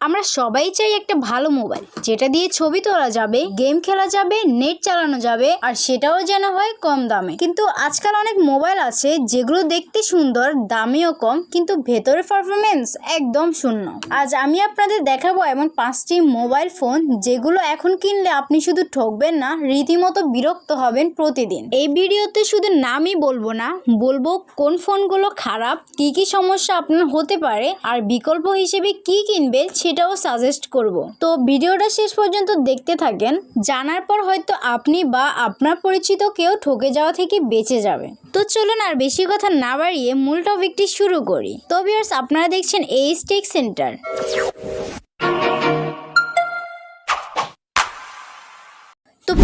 আমরা সবাই চাই একটা ভালো মোবাইল। যেটা দিয়ে ছবি তোলা যাবে, গেম খেলা যাবে, নেট চালানো যাবে, আর সেটাও যেন হয় কম দামে। কিন্তু আজকাল অনেক মোবাইল আছে যেগুলো দেখতে সুন্দর, দামেও কম, কিন্তু ভেতরের পারফরমেন্স একদম শূন্য। আজ আমি আপনাদের দেখাবো এমন পাঁচটি মোবাইল ফোন যেগুলো এখন কিনলে আপনি শুধু ঠকবেন না, রীতিমতো বিরক্ত হবেন প্রতিদিন। এই ভিডিওতে শুধু নামই বলব না, বলব কোন ফোনগুলো খারাপ, কি কি সমস্যা আপনার হতে পারে, আর বিকল্প হিসেবে কি কিনবে সেটাও সাজেস্ট করব। তো ভিডিওটা শেষ পর্যন্ত দেখতে থাকেন, জানার পর হয়তো আপনি বা আপনার পরিচিত কেউ ঠকে যাওয়া থেকে বেঁচে যাবে। তো চলুন আর বেশি কথা না বাড়িয়ে মূল টপিকটি শুরু করি। তো ভিউয়ার্স আপনারা দেখছেন এইচ টেক সেন্টার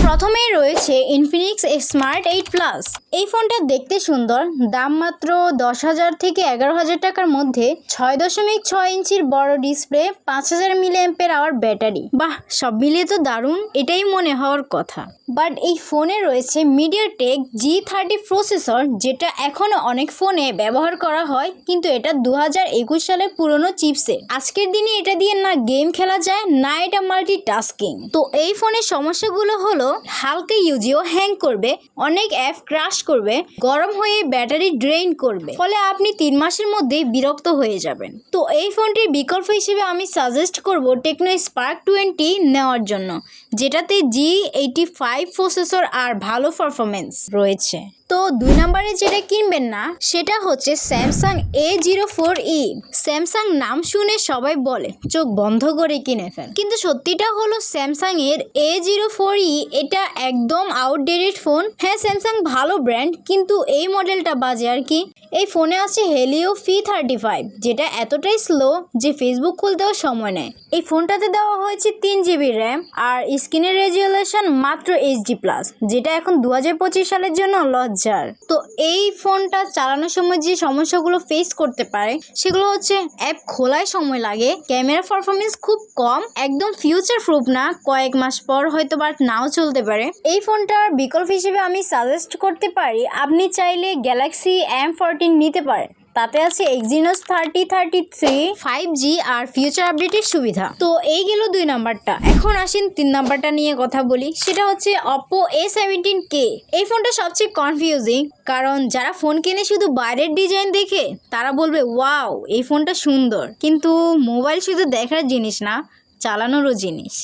প্রথমেই রয়েছে ইনফিনিক্স স্মার্ট এইট প্লাস এই ফোনটা দেখতে সুন্দর, দাম মাত্র দশ হাজার থেকে এগারো হাজার টাকার মধ্যে ছয় দশমিক ছয় ইঞ্চির বড় ডিসপ্লে পাঁচ হাজার মিলি অ্যাম্পের আওয়ার ব্যাটারি বাহ, সব মিলিয়ে তো দারুণ, এটাই মনে হওয়ার কথা। বাট এই ফোনে রয়েছে MediaTek G thirty processor যেটা এখনও অনেক ফোনে ব্যবহার করা হয়, কিন্তু এটা দু হাজার একুশ সালের পুরনো চিপসে আজকের দিনে এটা দিয়ে না গেম খেলা যায়, না এটা মাল্টি টাস্কিং তো এই ফোনের সমস্যাগুলো হলো হালকা ইউজিও হ্যাং করবে, অনেক অ্যাপ ক্রাশ করবে, গরম হয়ে ব্যাটারি ড্রেন করবে। ফলে আপনি তিন মাসের মধ্যে বিরক্ত হয়ে যাবেন। তো এই ফোনটির বিকল্প হিসেবে আমি সাজেস্ট করব টেকনো স্পার্ক টোয়েন্টি নেওয়ার জন্য, যেটাতে জি এইটি ফাইভ প্রসেসর আর ভালো পারফরমেন্স রয়েছে। তো দুই নম্বরে যেটা কিনবেন না, সেটা হচ্ছে Samsung A zero four E Samsung নাম শুনে সবাই বলে, চোখ বন্ধ করে কিনে ফেল। কিন্তু সত্যিটা হলো স্যামসাং এর এ জিরো ফোর ই এটা একদম আউটডেটেড ফোন হ্যাঁ স্যামসাং ভালো ব্র্যান্ড কিন্তু এই মডেলটা বাজে আর কি। এই ফোনে আছে হেলিও ফি থার্টি ফাইভ যেটা এতটাই স্লো যে ফেসবুক খুলতেও সময় নেয়। এই ফোনটাতে দেওয়া হয়েছে তিন জিবি র্যাম আর স্ক্রিনের রেজুলেশন মাত্র এইচডি প্লাস যেটা এখন দু হাজার পঁচিশ সালের জন্য লজ্জার তো এই ফোনটা চালানোর সময় যে সমস্যাগুলো ফেস করতে পারে, সেগুলো হচ্ছে অ্যাপ খোলায় সময় লাগে ক্যামেরা পারফরমেন্স খুব কম, একদম ফিউচার প্রুফ না, কয়েক মাস পর হয়তো বা নাও চলতে পারে। এই ফোনটার বিকল্প হিসেবে আমি সাজেস্ট করতে পারি, আপনি চাইলে গ্যালাক্সি এম ফোরটিন নিতে পারেন। তাতে আছে Exynos thirty thirty three five G আর ফিউচার আপডেটের সুবিধা। তো এই গেল দুই নাম্বারটা। এখন আসেন তিন নাম্বারটা নিয়ে কথা বলি। সেটা হচ্ছে অপো এ সেভেন্টিন কে এই ফোনটা সবচেয়ে কনফিউজিং কারণ যারা ফোন কেনে শুধু বাইরের ডিজাইন দেখে, তারা বলবে ওয়াও এই ফোনটা সুন্দর। কিন্তু মোবাইল শুধু দেখার জিনিস না, চালানোরও জিনিস।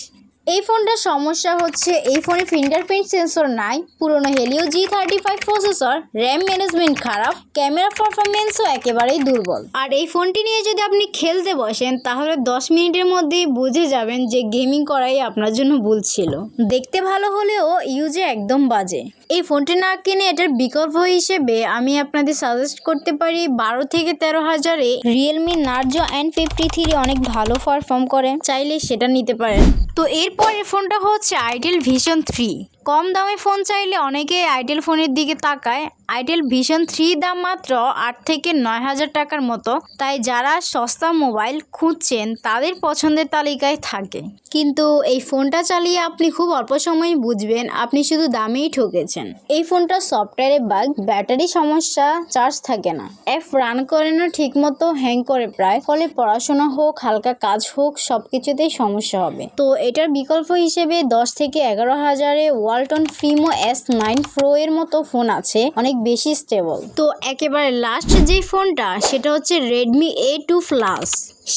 এই ফোনটার সমস্যা হচ্ছে এই ফোনে ফিঙ্গারপ্রিন্ট সেন্সর নাই, পুরনো Helio G thirty five processor RAM management খারাপ ক্যামেরা পারফরমেন্সও একেবারেই দুর্বল। আর এই ফোনটি নিয়ে যদি আপনি খেলতে বসেন, তাহলে দশ মিনিটের মধ্যেই বুঝে যাবেন যে গেমিং করাই আপনার জন্য ভুল ছিল। দেখতে ভালো হলেও ইউজে একদম বাজে। এই ফোনটি না কিনে এটার বিকল্প হিসেবে আমি আপনাদের সাজেস্ট করতে পারি, বারো থেকে তেরো হাজারে Realme Narzo N fifty three অনেক ভালো পারফর্ম করে। চাইলে সেটা নিতে পারেন। তো এরপরে ফোনটা হচ্ছে আইডেল ভিশন থ্রি কম দামে ফোন চাইলে অনেকে আইটেল ফোনের দিকে তাকায়। আইটেল ভিশন থ্রি দাম মাত্র আট থেকে নয় হাজার টাকার মতো। তাই যারা সস্তা মোবাইল খুঁজছেন, তাদের পছন্দের তালিকায় থাকে। কিন্তু এই ফোনটা চালিয়ে আপনি খুব অল্প সময় বুঝবেন আপনি শুধু দামেই ঠকেছেন। এই ফোনটা সফটওয়্যারে বাগ, ব্যাটারি সমস্যা, চার্জ থাকে না। অ্যাপ রান করে না ঠিকমতো হ্যাং করে প্রায়। ফলে পড়াশোনা হোক, হালকা কাজ হোক সব কিছুতেই সমস্যা হবে। তো এটার বিকল্প হিসেবে দশ থেকে এগারো হাজারে Walton Primo S nine pro এর মতো ফোন আছে, অনেক বেশি স্টেবল তো একেবারে লাস্ট যে ফোনটা সেটা হচ্ছে Redmi A two plus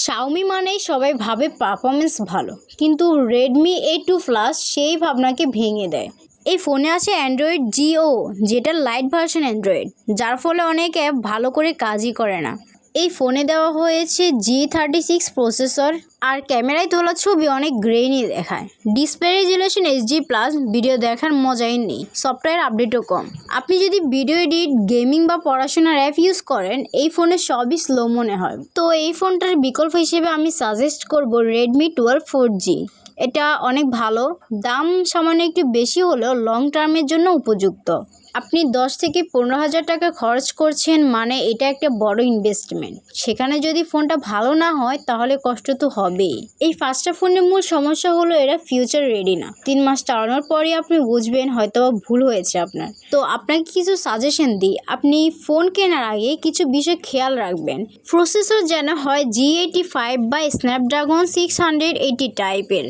Xiaomi মানেই সবাই ভাবে পারফরমেন্স ভালো, কিন্তু রেডমি এ টু প্লাস সেই ভাবনাকে ভেঙে দেয়। এই ফোনে আছে অ্যান্ড্রয়েড জিও যেটা লাইট ভার্সন অ্যান্ড্রয়েড যার ফলে অনেক অ্যাপ ভালো করে কাজই করে না। এই ফোনে দেওয়া হয়েছে জি থার্টি সিক্স প্রসেসর আর ক্যামেরায় তোলা ছবি অনেক গ্রেইনি দেখায়। Display resolution HD plus video দেখার মজাই নেই সফটওয়্যার আপডেটও কম। আপনি যদি ভিডিও এডিট গেমিং বা পড়াশোনার অ্যাপ ইউজ করেন, এই ফোনে সবই স্লো মনে হয়। তো এই ফোনটার বিকল্প হিসেবে আমি সাজেস্ট করব রেডমি টুয়েলভ ফোর জি এটা অনেক ভালো, দাম সামান্য একটু বেশি হলেও লং টার্মের জন্য উপযুক্ত। আপনি দশ থেকে পনেরো হাজার টাকা খরচ করছেন মানে এটা একটা বড় ইনভেস্টমেন্ট সেখানে যদি ফোনটা ভালো না হয়, তাহলে কষ্ট তো হবেই। এই পাঁচটা ফোনের মূল সমস্যা হলো এরা ফিউচার রেডি না। তিন মাস চালানোর পরে আপনি বুঝবেন হয়তো ভুল হয়েছে আপনার। তো আপনাকে কিছু সাজেশন দিই। আপনি ফোন কেনার আগে কিছু বিষয় খেয়াল রাখবেন। প্রসেসর যেন হয় জি এইটি ফাইভ বা স্ন্যাপড্রাগন সিক্স হান্ড্রেড এইটি টাইপের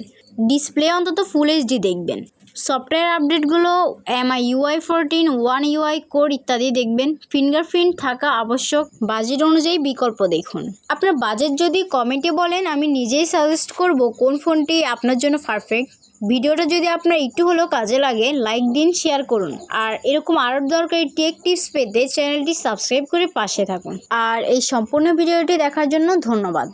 ডিসপ্লে অন্তত ফুল এইচডি দেখবেন। সফটওয়্যার আপডেটগুলো MIUI fourteen one UI code ইত্যাদি দেখবেন। ফিঙ্গারপ্রিন্ট থাকা আবশ্যক। বাজেট অনুযায়ী বিকল্প দেখুন। আপনার বাজেট যদি কমেন্টে বলেন, আমি নিজেই সাজেস্ট করব কোন ফোনটি আপনার জন্য পারফেক্ট ভিডিওটা যদি আপনার একটু হলেও কাজে লাগে লাইক দিন শেয়ার করুন। আর এরকম আরও দরকারি টেক টিপস পেতে চ্যানেলটি সাবস্ক্রাইব করে পাশে থাকুন। আর এই সম্পূর্ণ ভিডিওটি দেখার জন্য ধন্যবাদ।